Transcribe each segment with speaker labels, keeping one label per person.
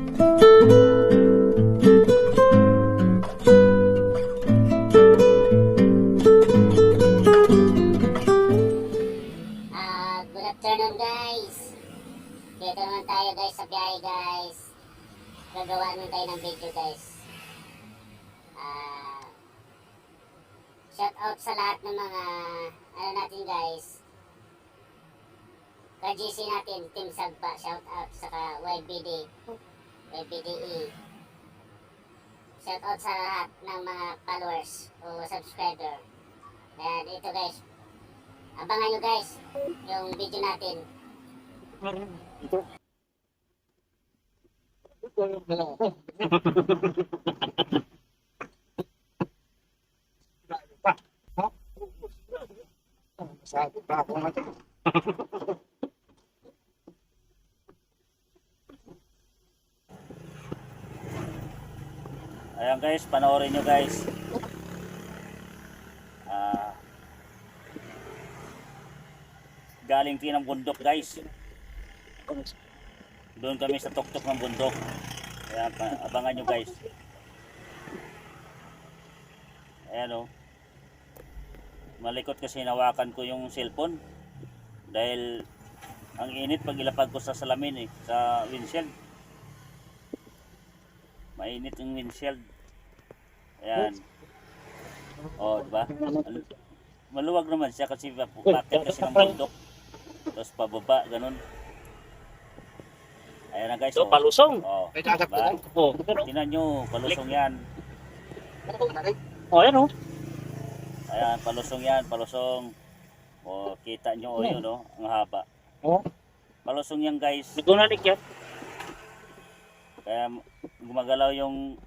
Speaker 1: Ah, good afternoon guys. Dito naman tayo guys sa biyahe guys. Gagawa naman ng video guys. Ah, shout out sa lahat ng mga ano natin guys. Ka-GC natin, Team Sagpa, shout out saka YBD, YBDE. E. Shout out sa lahat ng mga followers o subscriber. Kaya dito guys, abangan nyo guys yung video natin.
Speaker 2: Sabi pa ako natin.
Speaker 3: Ayan guys, panoorin nyo guys. Ah, galing din ng bundok guys. Doon kami sa tuktok ng bundok. Pa- abangan nyo guys. Ayan o. Malikot kasi nawakan ko yung cellphone. Dahil ang init pag ilapag ko sa salamin eh, sa windshield. Mainit yung windshield. Ayan. Oh, di ba? Al- Maluwag naman siya kasi bakit kasi ng bundok. Tapos pababa, ganun. Ayan na guys.
Speaker 4: So,
Speaker 3: Oh.
Speaker 4: palusong.
Speaker 3: Oh, diba?
Speaker 4: Oh,
Speaker 3: Tingnan nyo, palusong yan.
Speaker 4: oh, yan oh.
Speaker 3: Ayan, palusong yan, palusong. O, kita nyo, o yun, o, ang haba.
Speaker 4: Oh.
Speaker 3: Palusong yan, guys.
Speaker 4: Nalik yan.
Speaker 3: Kaya gumagalaw yung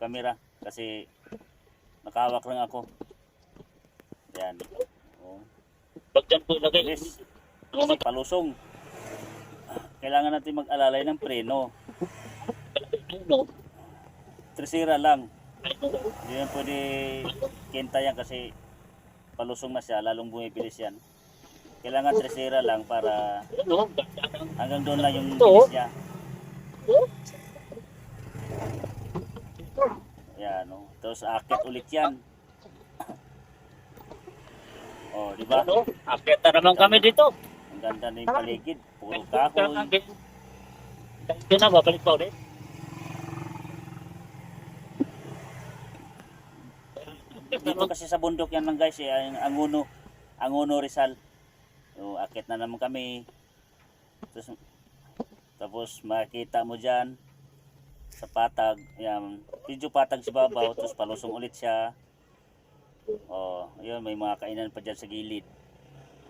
Speaker 3: camera kasi nakahawak lang ako. Yan. O,
Speaker 4: Pag dyan po lagay.
Speaker 3: bilis. Kasi palusong. Kailangan natin mag-alalay ng preno. Tresira lang. Hindi yan pwede kinta yan kasi palusong na siya, lalong bumibilis yan. Kailangan tresira lang para hanggang doon lang yung
Speaker 4: oh.
Speaker 3: bilis niya. Yan, no? Tapos akit ulit yan. Oh, di ba?
Speaker 4: Akit na naman kami dito.
Speaker 3: Ang ganda na yung paligid. Puro kahoy.
Speaker 4: Dito na, babalik pa ulit.
Speaker 3: Dito kasi sa bundok yan lang guys, eh, ang Anguno, Anguno Rizal. So, akit na naman kami. Tapos, tapos makita mo dyan sa patag, yan, medyo patag sa babaw, tapos palusong ulit siya. Oh, yun, may mga kainan pa dyan sa gilid.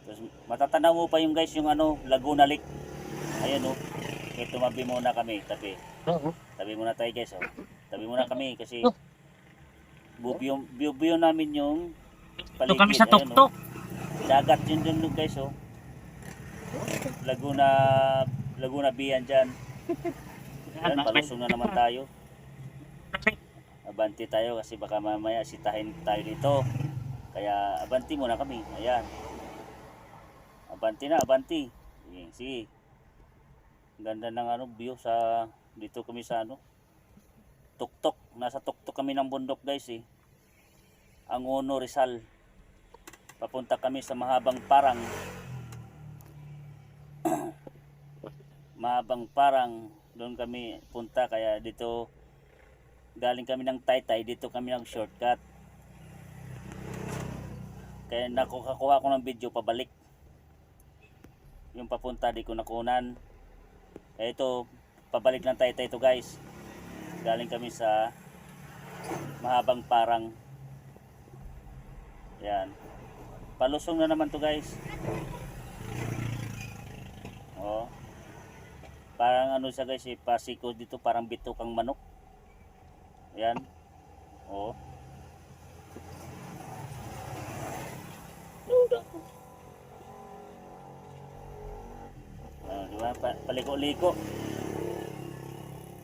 Speaker 3: Tapos matatanaw mo pa yung guys, yung ano, Laguna Lake. Ayan oh. Okay, tumabi muna kami, tabi. Tabi muna tayo guys, oh. Tabi muna kami kasi view, view, view namin yung
Speaker 4: Ito kami sa
Speaker 3: Ayan,
Speaker 4: tuktok.
Speaker 3: oh. Dagat yun dun, guys, oh. Laguna, Laguna Bian dyan. Yan, palusong na naman tayo. Abanti tayo kasi baka mamaya sitahin tayo dito. Kaya abanti muna kami. Ayan. Abanti na, abanti. Sige, sige. Ganda ng ano, view sa dito kami sa ano. Tuktok. Nasa tuktok kami ng bundok guys eh. Ang Uno Rizal. Papunta kami sa mahabang parang. Mahabang parang. Doon kami punta kaya dito galing kami ng Taytay. Dito kami ng shortcut. Kaya nakukakuha ko ng video pabalik. Yung papunta di ko nakunan. Kaya ito, pabalik ng Taytay to guys. Galing kami sa mahabang parang. Yan. Palusong na naman to guys. Oh. Parang ano siya guys, eh, pasiko dito parang bitukang manok. Yan. Oh. Ah, di ba? Pa- paliko-liko.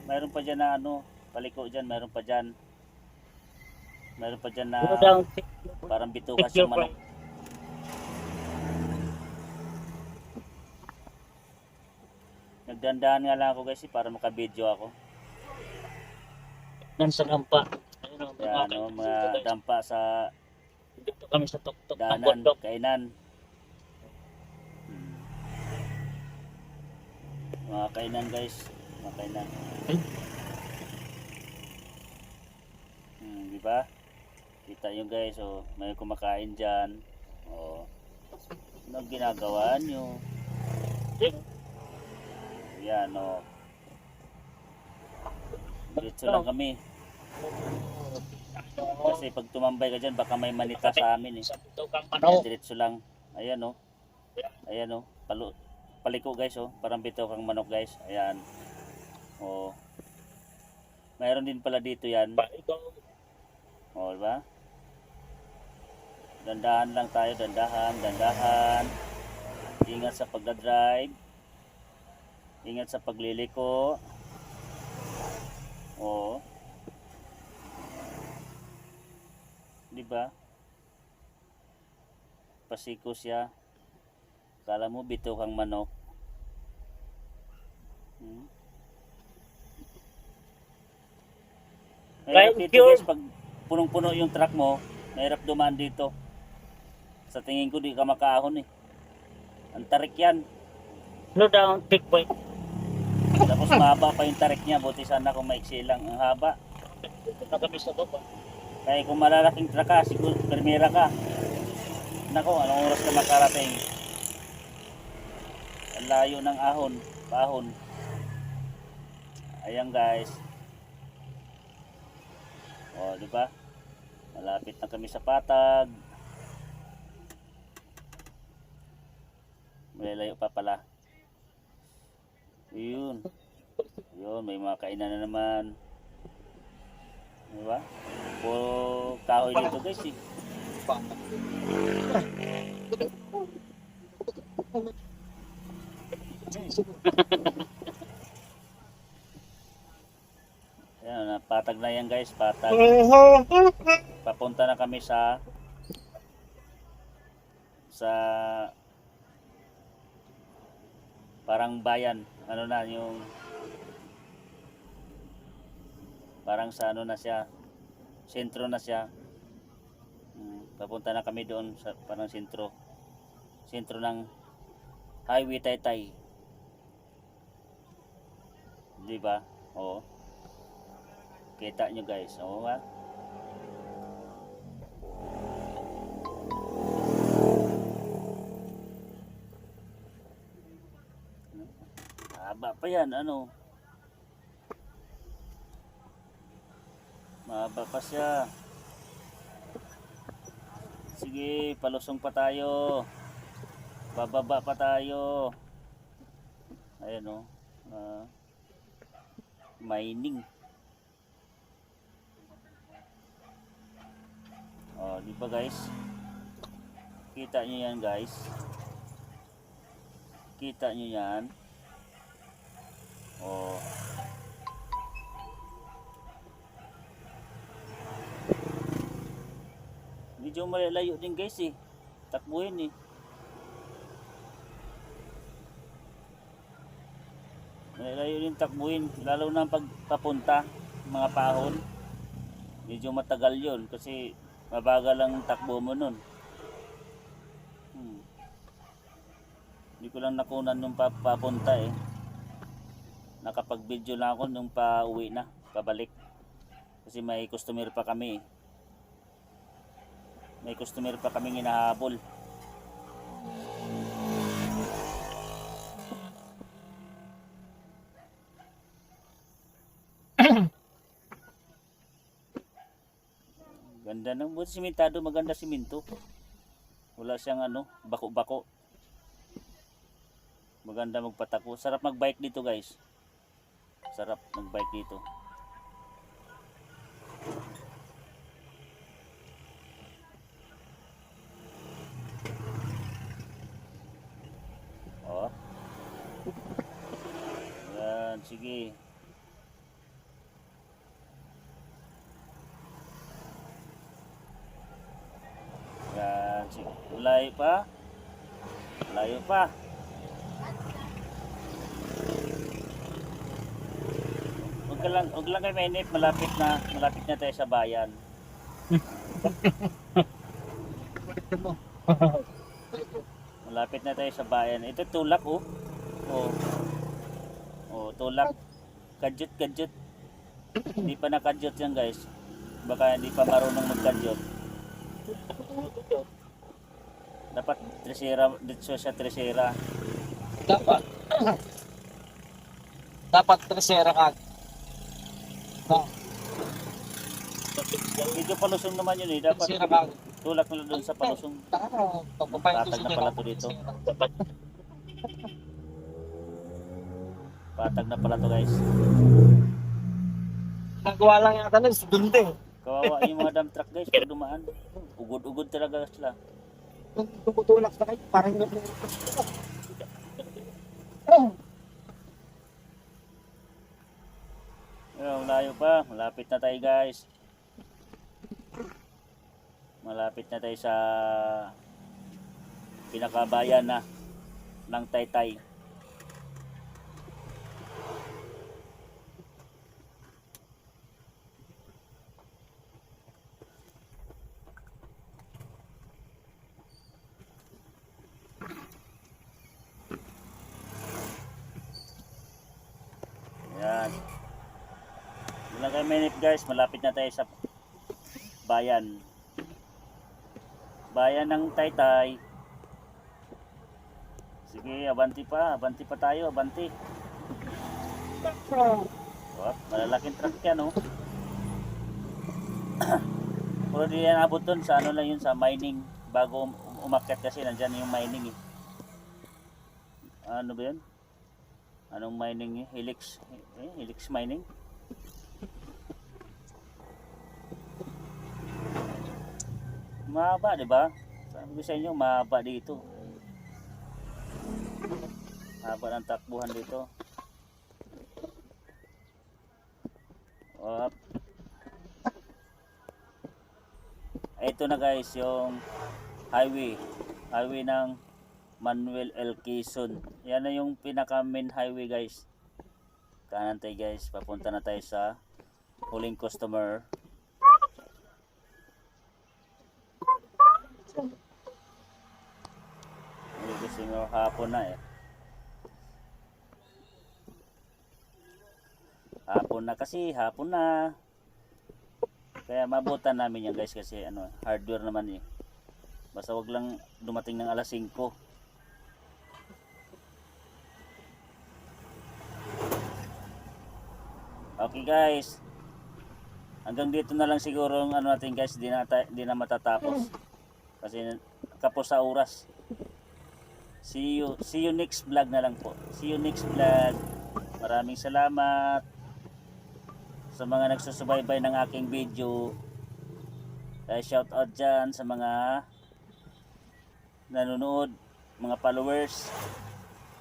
Speaker 3: Mayroon pa dyan na ano, paliko dyan, mayroon pa dyan. Mayroon pa dyan na parang bitukas sa manok. Nagdandahan nga lang ako guys eh, para makabideo ako.
Speaker 4: Nan sa lampa. Ayun o,
Speaker 3: Yan, ano, mga dampa sa
Speaker 4: Dito kami sa tuktok ng
Speaker 3: daanan,
Speaker 4: bundok.
Speaker 3: kainan. Hmm. Mga kainan guys, mga kainan. Hmm, di ba? Kita nyo guys, oh, may kumakain dyan. Oh. Ano ginagawa nyo? Yan, oh. Dito lang kami. Kasi pag tumambay ka dyan, baka may manita sa amin eh.
Speaker 4: Manok.
Speaker 3: diretso lang. Ayan oh. Ayan oh. Palu paliko guys oh. Parang bitaw kang manok guys. Ayan. Oh. Mayroon din pala dito yan.
Speaker 4: Ikaw,
Speaker 3: Oh, di ba? Dandahan lang tayo, dandahan, dandahan. Ingat sa pagdadrive. Ingat sa pagliliko. Oh. Di ba? Pasiko siya. Kala mo bito kang manok. Hmm?
Speaker 4: Thank
Speaker 3: dito guys, pag punong-puno yung truck mo, mahirap dumaan dito. Sa tingin ko di ka makaahon eh. Ang tarik yan.
Speaker 4: slow down, big boy.
Speaker 3: Mahaba pa yung tarik niya. Buti sana kung maiksi lang. Ang haba.
Speaker 4: Dito na baba.
Speaker 3: Kaya kung malalaking truck ka, siguro primera ka. Nako, anong oras ka makarating? Ang layo ng ahon. Bahon. Ayan guys. O, di ba? Malapit na kami sa patag. Malalayo pa pala. Yun. Yun, may mga kainan na naman. Di ba? Puro kahoy dito guys eh. Yan, napatag na yan guys, patag. Papunta na kami sa sa parang bayan. Ano na yung parang sa ano na siya sentro na siya. Mm, papunta na kami doon sa parang sentro. Sentro ng highway Taytay. Di ba? Oo. Kita nyo guys. Oo nga. Haba pa yan, ano? Mahaba pa siya. Sige, palusong pa tayo. Bababa pa tayo. Ayan o. ah, mining. Oh, di ba guys? Kita nyo yan guys. Kita nyo yan. Oh. Medyo malalayo din guys eh. Takbuhin eh. Malalayo din takbuhin. Lalo na pag papunta mga pahon. Medyo matagal yon kasi mabagal lang takbo mo nun. Hmm. Hindi ko lang nakunan yung pa- papunta eh. Nakapag-video lang ako nung pa uwi na, pabalik. Kasi may customer pa kami eh. May customer pa kaming hinahabol. Ganda ng buti simentado, maganda siminto. Wala siyang ano, bako-bako. Maganda magpatako. Sarap magbike dito guys. Sarap magbike dito. Oh. Yan, sige. Yan, sige. Layo pa. Layo pa. ka lang, huwag lang kayo mainip, malapit na, malapit na tayo sa bayan. Malapit na tayo sa bayan. Ito tulak oh. Oh. Oh, tulak. Kadyot, kadyot. Hindi pa nakadyot yan guys. Baka hindi pa marunong magkadyot. Dapat tresera, dito sa tresera.
Speaker 2: Dapat. Dapat tresera ka. No,
Speaker 3: Medyo palusong naman yun eh. Dapat tulak na doon sa palusong.
Speaker 2: Sa
Speaker 3: na pala to dito.
Speaker 4: Dapat
Speaker 3: Patag na pala to guys.
Speaker 2: Nagawa lang yata nun, si Dunde.
Speaker 3: Kawawa yung mga dump truck guys pag dumaan. Ugod-ugod talaga sila.
Speaker 2: Tumutulak na kayo, parang Oh,
Speaker 3: Ayun, layo pa. Malapit na tayo guys. Malapit na tayo sa pinakabayan na ng Taytay. Yan. Kayo minute guys, malapit na tayo sa bayan. Bayan ng Taytay. Sige, abanti pa, abanti pa tayo, abanti. Oh, malalaking truck yan, oh. Pero di yan abot dun sa ano lang yun, sa mining. Bago um- umakyat kasi, nandyan yung mining eh. Ano ba yun? Anong mining eh? Helix, eh, helix mining? Mahaba, di ba? Sabi ko sa inyo, mahaba dito. Mahaba ng takbuhan dito. Op. Ito na guys, yung highway. Highway ng Manuel L. Quezon. Yan na yung pinaka main highway guys. Kanan tayo guys, papunta na tayo sa huling customer. Kasi nga hapon na eh. Hapon na kasi, hapon na. Kaya mabutan namin yan guys kasi ano, hardware naman eh. Basta wag lang dumating ng alas 5. Okay guys. Hanggang dito na lang siguro ang ano natin guys, di na, di na matatapos. Kasi kapos sa oras. See you, see you next vlog na lang po. See you next vlog. Maraming salamat sa mga nagsusubaybay ng aking video. Kaya shout out dyan sa mga nanonood, mga followers,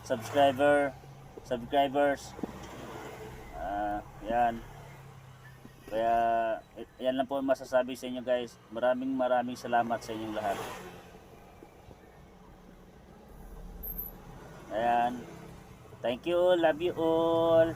Speaker 3: subscriber, subscribers. Ah, yan. Kaya yan lang po masasabi sa inyo guys. Maraming maraming salamat sa inyong lahat. Ayan. Thank you. Love you all.